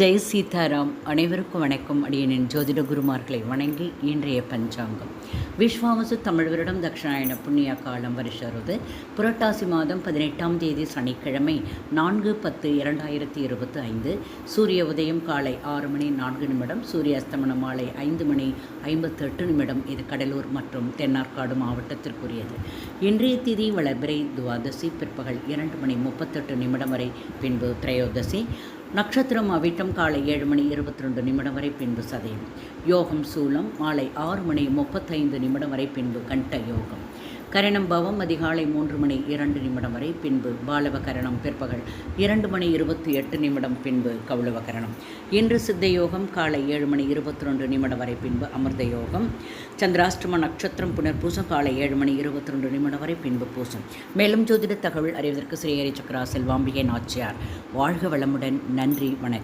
ஜெய் சீதாராம் அனைவருக்கும் வணக்கம். அடியனின் ஜோதிட குருமார்களை வணங்கி இன்றைய பஞ்சாங்கம். விஸ்வாவசு தமிழ் வருடம் தட்சிணாயன புண்ணிய காலம் வருஷருது புரட்டாசி மாதம் பதினெட்டாம் தேதி சனிக்கிழமை நான்கு பத்து இரண்டாயிரத்தி இருபத்தி ஐந்து சூரிய உதயம் காலை ஆறு மணி நான்கு நிமிடம் சூரிய அஸ்தமனம் மாலை ஐந்து மணி ஐம்பத்தெட்டு நிமிடம். இது கடலூர் மற்றும் தென்னார்காடு மாவட்டத்திற்குரியது. இன்றைய திதி வளர்பிறை துவாதசி பிற்பகல் இரண்டு மணி முப்பத்தெட்டு நிமிடம் வரை பின்பு திரையோதசி. நட்சத்திரம் அவிட்டம் காலை ஏழு மணி இருபத்தி ரெண்டு நிமிடம் வரை பின்பு சதயம். யோகம் சூலம் மாலை ஆறு மணி முப்பத்தைந்து நிமிடம் வரை பின்பு கண்ட யோகம். கரணம் பவம் அதிகாலை மூன்று மணி இரண்டு நிமிடம் வரை பின்பு பாலவ கரணம் பிற்பகல் இரண்டு மணி இருபத்தி எட்டு நிமிடம் பின்பு கௌளவ கரணம். இன்று சித்த யோகம் காலை ஏழு மணி இருபத்தி ரெண்டு நிமிடம் வரை பின்பு அமிர்த யோகம். சந்திராஷ்டம நட்சத்திரம் புனர்பூசம் காலை ஏழு மணி இருபத்தி ரெண்டு நிமிடம் வரை பின்பு பூசம். மேலும் ஜோதிட தகவல் அறிவதற்கு ஸ்ரீஹரி சக்கரா செல்வாம்பிகை நாச்சியார். வாழ்க வளமுடன் நன்றி வணக்கம்.